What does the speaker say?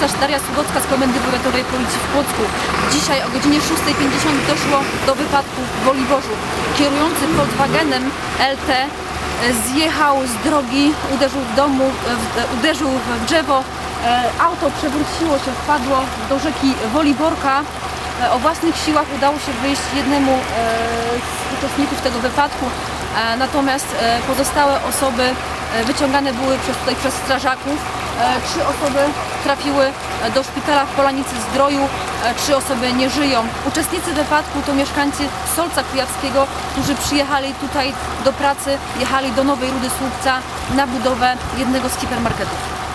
komisarz Daria Sługocka z Komendy Powiatowej Policji w Płocku. Dzisiaj o godzinie 6.50 doszło do wypadku w Woliborzu. Kierujący Volkswagenem LT zjechał z drogi, uderzył w domu, w, e, uderzył w drzewo. E, Auto przewróciło się, wpadło do rzeki Woliborka. E, O własnych siłach udało się wyjść jednemu z uczestników tego wypadku, natomiast pozostałe osoby wyciągane były przez, tutaj przez strażaków. E, Trzy osoby trafiły e, do szpitala w Polanicy Zdroju, e, trzy osoby nie żyją. Uczestnicy wypadku to mieszkańcy Solca Kujawskiego, którzy przyjechali tutaj do pracy, jechali do Nowej Rudy Słupca na budowę jednego z hipermarketów.